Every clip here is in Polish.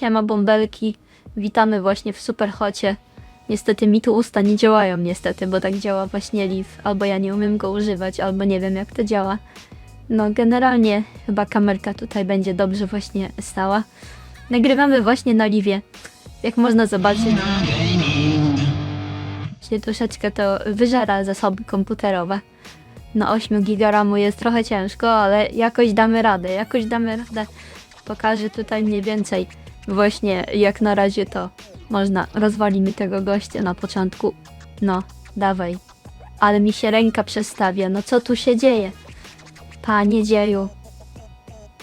Siema bąbelki, witamy właśnie w Superhocie. Niestety mi tu usta nie działają niestety, bo tak działa właśnie Liv. Albo ja nie umiem go używać, albo nie wiem jak to działa. No generalnie chyba kamerka tutaj będzie dobrze właśnie stała. Nagrywamy właśnie na Livie. Jak można zobaczyć, właśnie troszeczkę to wyżera zasoby komputerowe. Na 8 gigaramu jest trochę ciężko, ale jakoś damy radę, jakoś damy radę. Pokażę tutaj mniej więcej właśnie jak na razie to można. Rozwalimy tego gościa na początku. No, dawaj. Ale mi się ręka przestawia. No co tu się dzieje? Panie dzieju.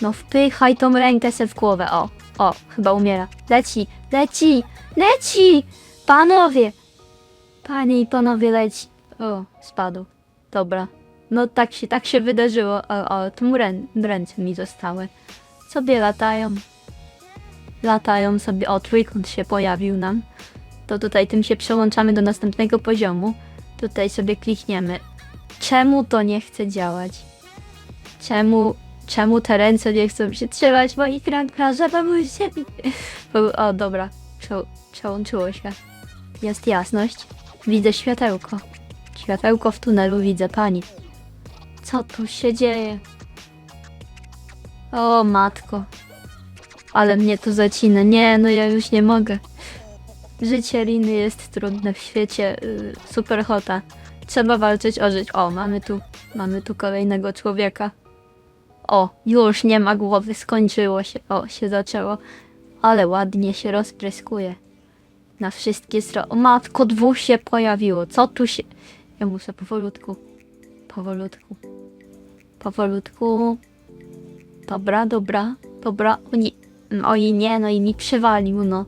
No wpychaj tą rękę se w głowę. O, o, chyba umiera. Leci, leci, leci! Panowie! Panie i panowie, leci. O, spadł. Dobra. No tak się, tak się wydarzyło. O, o, tu rę, ręce mi zostały. Sobie latają latają sobie, o trójkąt się pojawił nam, to tutaj tym się przełączamy do następnego poziomu. Tutaj sobie klikniemy. Czemu to nie chce działać? Czemu, czemu te ręce nie chcą się trzymać moich rękach, żeby się... O, dobra, Prze przełączyło się. Jest jasność. Widzę światełko. Światełko w tunelu widzę, pani. Co tu się dzieje? O, matko. Ale mnie to zacina. Nie, no ja już nie mogę. Życie Liny jest trudne w świecie yy, superhota. Trzeba walczyć o żyć. O, mamy tu, mamy tu kolejnego człowieka. O, już nie ma głowy, skończyło się. O, się zaczęło. Ale ładnie się rozpryskuje. Na wszystkie strony. O matko, dwóch się pojawiło. Co tu się... Ja muszę powolutku. Powolutku. Powolutku. Dobra, dobra, dobra. Oni... Oj nie, no i mi przywalił, no.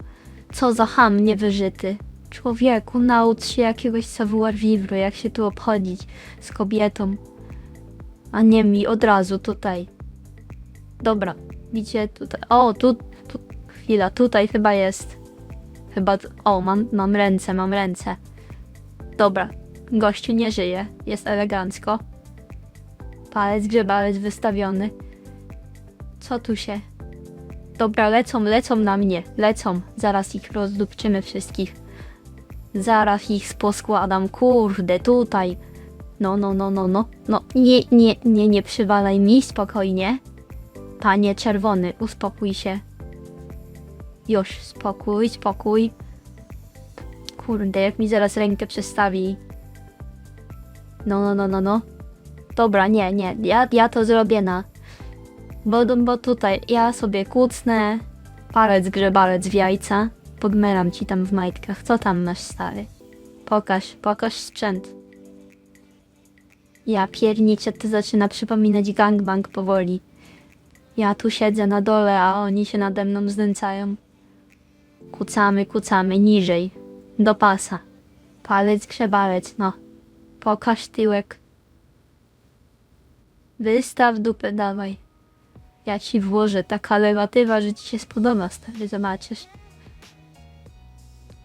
Co za ham niewyżyty. Człowieku, naucz się jakiegoś savoir vivre, jak się tu obchodzić z kobietą. A nie mi od razu tutaj. Dobra, widzicie tutaj. O, tu, tu chwila, tutaj chyba jest. Chyba, o, mam, mam ręce, mam ręce. Dobra, gościu nie żyje, jest elegancko. Palec grzebalec wystawiony. Co tu się Dobra, lecą, lecą na mnie. Lecą. Zaraz ich rozdupczymy wszystkich. Zaraz ich poskładam. Kurde, tutaj. No, no, no, no, no. No, nie, nie, nie, nie przywalaj mi spokojnie. Panie czerwony, uspokój się. Już, spokój, spokój. Kurde, jak mi zaraz rękę przestawi. No, no, no, no, no. Dobra, nie, nie, ja, ja to zrobię na bo, bo tutaj ja sobie kłócnę, palec grzebalec w jajca, podmeram ci tam w majtkach. Co tam masz, stary? Pokaż, pokaż sprzęt. Ja pierniczę, to zaczyna przypominać gangbang powoli. Ja tu siedzę na dole, a oni się nade mną znęcają. Kucamy, kucamy, niżej. Do pasa. Palec grzebalec, no. Pokaż tyłek. Wystaw dupę, dawaj. Ja ci włożę taka lewatywa, że ci się spodoba, stary, zobaczysz.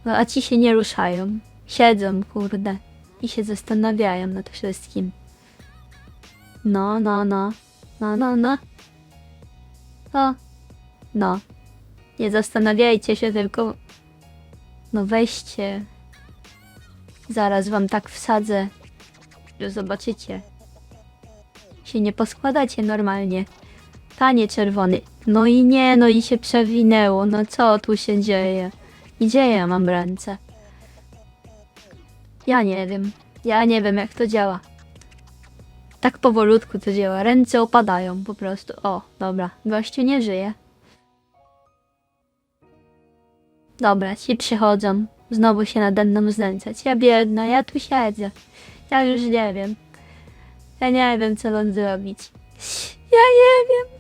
No, a ci się nie ruszają. Siedzą, kurde. I się zastanawiają nad wszystkim. No, no, no. No, no, no. No. No. Nie zastanawiajcie się, tylko... No weźcie. Zaraz wam tak wsadzę, że zobaczycie. Się nie poskładacie normalnie. Panie czerwony. No i nie, no i się przewinęło. No co tu się dzieje? Gdzie ja mam ręce? Ja nie wiem. Ja nie wiem jak to działa. Tak powolutku to działa. Ręce opadają po prostu. O, dobra. Gościu nie żyje. Dobra, ci przychodzą. Znowu się nade mną znęcać. Ja biedna, ja tu siedzę. Ja już nie wiem. Ja nie wiem, co mam zrobić. Ja nie wiem.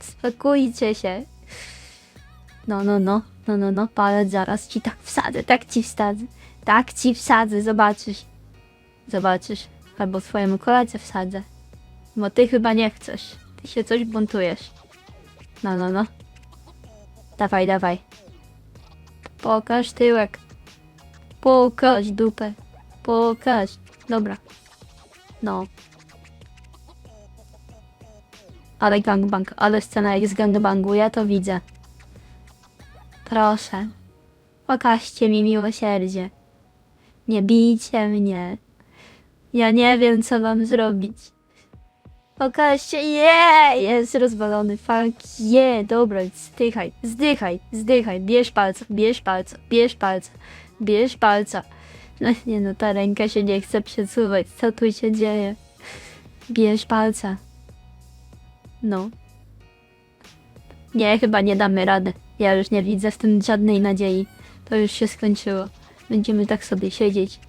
Spokójcie się. No, no, no, no, no, no, palec zaraz ci tak wsadzę, tak ci wsadzę. Tak ci wsadzę, zobaczysz. Zobaczysz. Albo swojemu koledze wsadzę. Bo ty chyba nie chcesz. Ty się coś buntujesz. No, no, no. Dawaj, dawaj. Pokaż tyłek. Pokaż dupę. Pokaż. Dobra. No. Ale gangbang, ale scena jak z gangbangu, ja to widzę. Proszę, okażcie mi miłosierdzie. Nie bijcie mnie. Ja nie wiem, co mam zrobić. Pokażcie, je, jest rozwalony, fuck, je, dobra, zdychaj, zdychaj, zdychaj, bierz palca, bierz palca, bierz palca, bierz palca. No nie no, ta ręka się nie chce przesuwać, co tu się dzieje? Bierz palca. No. Nie, chyba nie damy rady. Ja już nie widzę w tym żadnej nadziei. To już się skończyło. Będziemy tak sobie siedzieć.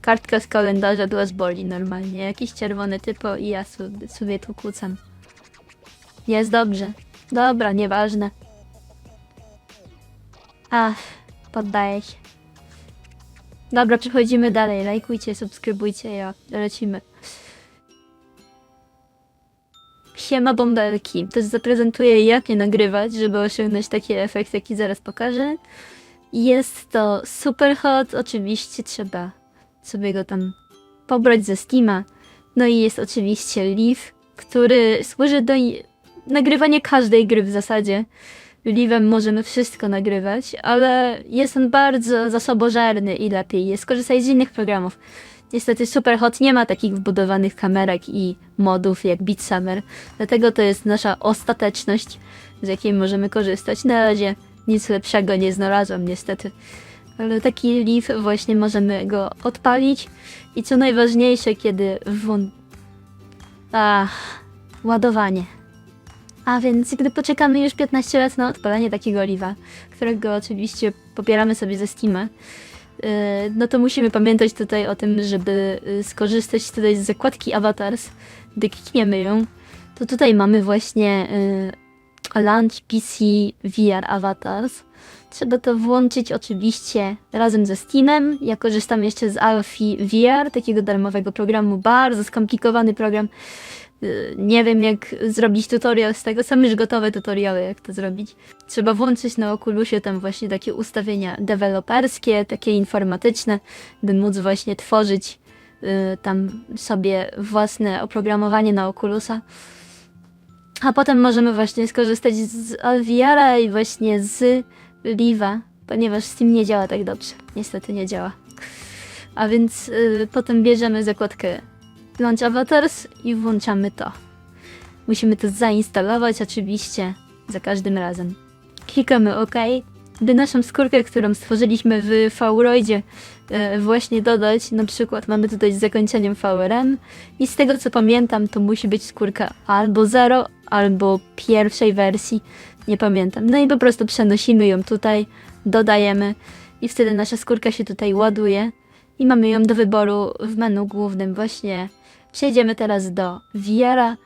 Kartka z kalendarza dla boli normalnie. Jakiś czerwony typo i ja sobie, sobie tu kłócam. Jest dobrze. Dobra, nieważne. Ach, poddaję się. Dobra, przechodzimy dalej. Lajkujcie, subskrybujcie, ja lecimy. Siema bąbelki. Też zaprezentuję jak je nagrywać, żeby osiągnąć taki efekt, jaki zaraz pokażę. Jest to super hot, oczywiście trzeba sobie go tam pobrać ze Steama. No i jest oczywiście Leaf, który służy do nagrywania każdej gry w zasadzie. Leafem możemy wszystko nagrywać, ale jest on bardzo zasobożerny i lepiej jest korzystać z innych programów. Niestety Superhot nie ma takich wbudowanych kamerek i modów jak Beat Summer, dlatego to jest nasza ostateczność, z jakiej możemy korzystać. Na razie nic lepszego nie znalazłam niestety. Ale taki leaf właśnie możemy go odpalić i co najważniejsze, kiedy włą... Ach, ładowanie. A więc gdy poczekamy już 15 lat na odpalenie takiego oliwa, którego oczywiście popieramy sobie ze Steama, no to musimy pamiętać tutaj o tym, żeby yy, skorzystać tutaj z zakładki Avatars, gdy klikniemy ją, to tutaj mamy właśnie yy, Launch PC VR Avatars. Trzeba to włączyć oczywiście razem ze Steamem. Ja korzystam jeszcze z Alfie VR, takiego darmowego programu, bardzo skomplikowany program. Yy, Nie wiem jak zrobić tutorial z tego, są już gotowe tutoriale jak to zrobić. Trzeba włączyć na Oculusie tam właśnie takie ustawienia deweloperskie, takie informatyczne, by móc właśnie tworzyć yy, tam sobie własne oprogramowanie na Oculusa. A potem możemy właśnie skorzystać z Alviara i właśnie z Liva, ponieważ Steam nie działa tak dobrze. Niestety nie działa. A więc y, potem bierzemy zakładkę Launch Avatars i włączamy to. Musimy to zainstalować oczywiście za każdym razem. Klikamy OK. By naszą skórkę, którą stworzyliśmy w Fauroidzie e, właśnie dodać, na przykład mamy tutaj z zakończeniem VRM i z tego co pamiętam to musi być skórka albo 0, albo pierwszej wersji, nie pamiętam. No i po prostu przenosimy ją tutaj, dodajemy i wtedy nasza skórka się tutaj ładuje i mamy ją do wyboru w menu głównym właśnie. Przejdziemy teraz do VR-a